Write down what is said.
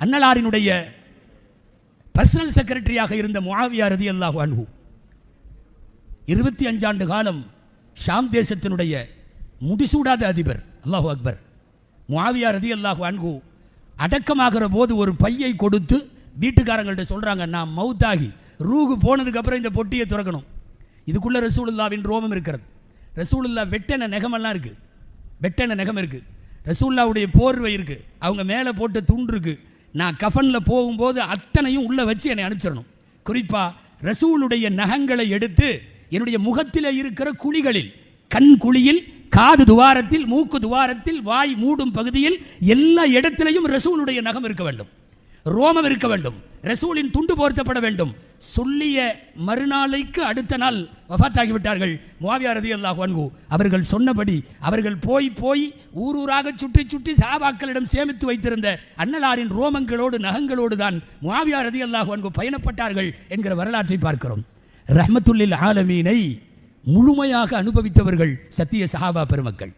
அன்னலாரினுடைய personal செக்ரட்டரியாக இருந்த முவாவியா ரதி அல்லாஹு அன்ஹு. இருபத்தி அஞ்சாண்டு காலம் ஷாம் தேசத்தினுடைய முடிசூடாத அதிபர் அல்லாஹு அக்பர். முவாவியா ரதி அல்லாஹு அன்ஹு அடக்கமாகிற போது ஒரு பையை கொடுத்து வீட்டுக்காரங்கள்ட்ட சொல்கிறாங்க நான் மவுத்தாகி ரூகு போனதுக்கப்புறம் இந்த பொட்டியை திறக்கணும். இதுக்குள்ளே ரசூலுல்லாவின் ரோமம் இருக்கிறது. ரசூலுல்லா வெட்டன நெகமெல்லாம் இருக்குது வெட்டன நெகம் இருக்குது ரசூல்லாவுடைய போர்வை இருக்குது அவங்க மேலே போட்ட துண்டு இருக்குது நான் கஃனில் போகும்போது அத்தனையும் உள்ளே வச்சு என்னை அனுப்பிச்சிடணும். குறிப்பாக ரசூலுடைய நகங்களை எடுத்து என்னுடைய முகத்தில் இருக்கிற குழிகளில் கண் குழியில் காது துவாரத்தில் மூக்கு துவாரத்தில் வாய் மூடும் பகுதியில் எல்லா இடத்திலையும் ரசூலுடைய நகம் இருக்க வேண்டும். ரோமம் இருக்க வேண்டும். ரசூலின் துண்டு போர்த்தப்பட வேண்டும். சொல்லிய மறுநாளைக்கு அடுத்த நாள் வஃத்தாகிவிட்டார்கள். முவாவியா ரதி அல்லாஹ் வன்கு அவர்கள் சொன்னபடி அவர்கள் போய் போய் ஊர் ஊராக சுற்றி சுற்றி சாபாக்களிடம் சேமித்து வைத்திருந்த அன்னலாரின் ரோமங்களோடு நகங்களோடு தான் முவாவியா ரதி அல்லாஹ் வன்கு பயணப்பட்டார்கள் என்கிற வரலாற்றை பார்க்கிறோம். ரஹமத்துல்லில் ஆலமீனை முழுமையாக அனுபவித்தவர்கள் சத்திய சஹாபா பெருமக்கள்.